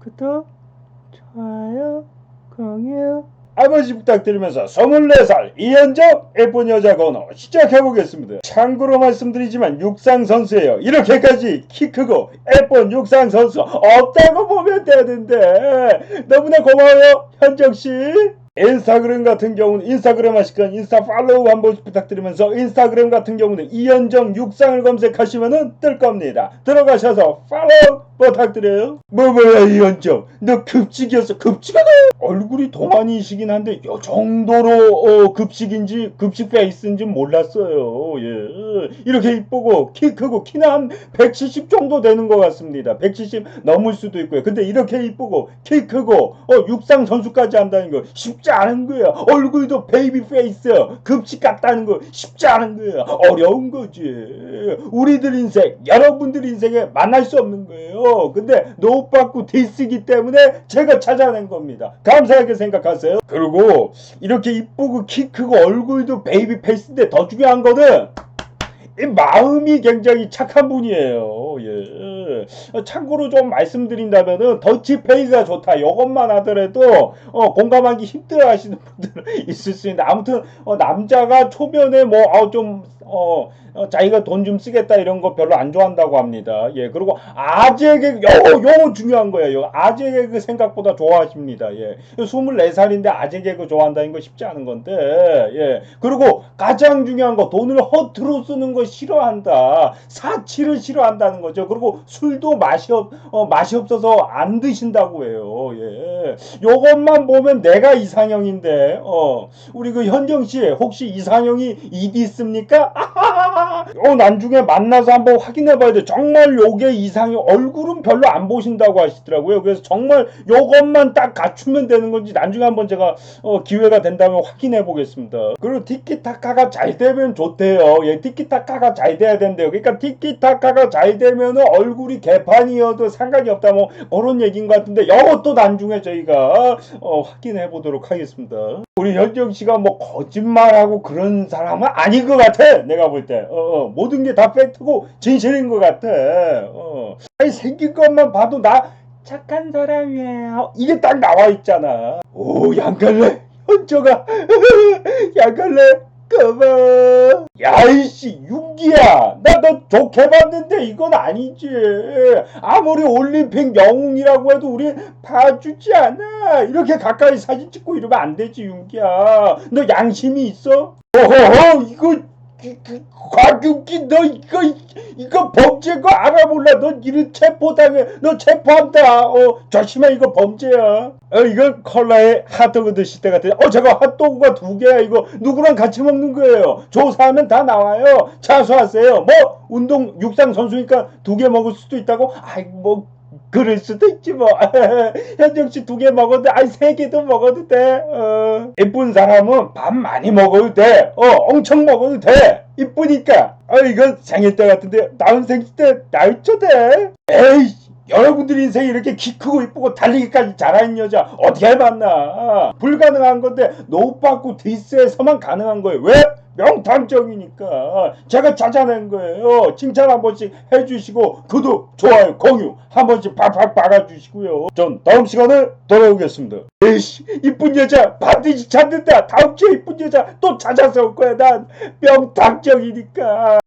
구독, 좋아요, 공유. 아버지 부탁드리면서 24살 이현정 예쁜 여자 번호 시작해보겠습니다. 참고로 말씀드리지만 육상 선수예요. 이렇게까지 키 크고 예쁜 육상 선수 없다고 보면 되는데 너무나 고마워요 현정씨. 인스타그램 같은 경우는 인스타그램 하시건 인스타 팔로우 한번 부탁드리면서 인스타그램 같은 경우는 이현정 육상을 검색하시면 뜰 겁니다. 들어가셔서 팔로우 부탁드려요. 뭐 뭐야 이현정 너 급식이었어 급식하다 얼굴이 동안이시긴 한데 요 정도로 어, 급식인지 급식 페이스인지 몰랐어요. 예. 이렇게 이쁘고 키 크고 키는 한 170 정도 되는 것 같습니다. 170 넘을 수도 있고요. 근데 이렇게 이쁘고 키 크고 어, 육상 선수까지 한다는 거 쉽지 않은 거예요. 얼굴도 베이비 페이스 급식 같다는 거 쉽지 않은 거예요. 어려운 거지. 우리들 인생 여러분들 인생에 만날 수 없는 거예요. 근데 노받고 디스기 때문에 제가 찾아낸 겁니다. 감사하게 생각하세요. 그리고 이렇게 이쁘고 키 크고 얼굴도 베이비 페이스인데 더 중요한 거는 이 마음이 굉장히 착한 분이에요. 예. 어, 참고로 좀 말씀드린다면은 더치페이가 좋다. 이것만 하더라도 어, 공감하기 힘들어 하시는 분들 있을 수 있는데 아무튼 어, 남자가 초면에 뭐좀 어, 어, 자기가 돈 좀 쓰겠다 이런 거 별로 안 좋아한다고 합니다. 예, 그리고 아재 개그, 요, 요 중요한 거예요. 아재 개그 생각보다 좋아하십니다. 예, 24살인데 아재 개그 좋아한다는 거 쉽지 않은 건데, 예, 그리고 가장 중요한 거 돈을 허투루 쓰는 거 싫어한다. 사치를 싫어한다는 거죠. 그리고 술도 맛이 없, 어, 맛이 없어서 안 드신다고 해요. 예, 요것만 보면 내가 이상형인데, 어, 우리 그 현정 씨 혹시 이상형이 이디 있습니까? 어, 나중에 만나서 한번 확인해 봐야 돼. 정말 요게 이상형 얼굴은 별로 안 보신다고 하시더라고요. 그래서 정말 요것만 딱 갖추면 되는 건지 나중에 한번 제가 어, 기회가 된다면 확인해 보겠습니다. 그리고 티키타카가 잘 되면 좋대요. 예, 티키타카가 잘 돼야 된대요. 그러니까 티키타카가 잘 되면은 얼굴이 개판이어도 상관이 없다 뭐 그런 얘기인 것 같은데 이것도 나중에 저희가 어, 확인해 보도록 하겠습니다. 우리 현정 씨가 뭐 거짓말하고 그런 사람은 아닌 것 같아. 내가 볼 때. 어, 어, 모든 게 다 팩트고 진실인 것 같아. 어. 아니 생긴 것만 봐도 나 착한 사람이에요. 이게 딱 나와 있잖아. 오 양갈래 현정아 양갈래 고마워. 야이씨 윤기야 나 너 좋게 봤는데 이건 아니지 아무리 올림픽 영웅이라고 해도 우리 봐주지 않아 이렇게 가까이 사진 찍고 이러면 안 되지 윤기야 너 양심이 있어? 어허허 이거 곽윤기 너 이거 이거 범죄인 거 알아 몰라? 너 이런 체포당해. 너 체포한다. 어 조심해. 이거 범죄야. 어 이건 콜라에 핫도그 드실 때 같아. 어 제가 핫도그가 두 개야 이거. 누구랑 같이 먹는 거예요? 조사하면 다 나와요. 자수하세요. 뭐 운동 육상 선수니까 두 개 먹을 수도 있다고? 아이 뭐 그럴 수도 있지 뭐. 현정 씨 두 개 먹어도 아이 세 개도 먹어도 돼. 어. 예쁜 사람은 밥 많이 먹어도 돼 어 엄청 먹어도 돼. 이쁘니까. 아 이건 생일 때 같은데 다음 생일 때 날짜 돼 에이 여러분들 인생이 이렇게 키 크고 이쁘고 달리기까지 잘하는 여자 어떻게 만나? 불가능한 건데 노받고 디스에서만 가능한 거예요. 왜? 명탐정이니까. 제가 찾아낸 거예요. 칭찬 한 번씩 해주시고 구독 좋아요 공유 한 번씩 팍팍 박아주시고요. 전 다음 시간에 돌아오겠습니다. 에이씨 이쁜 여자 반드시 찾는다. 다음 주에 이쁜 여자 또 찾아서 올 거야. 난 명탐정이니까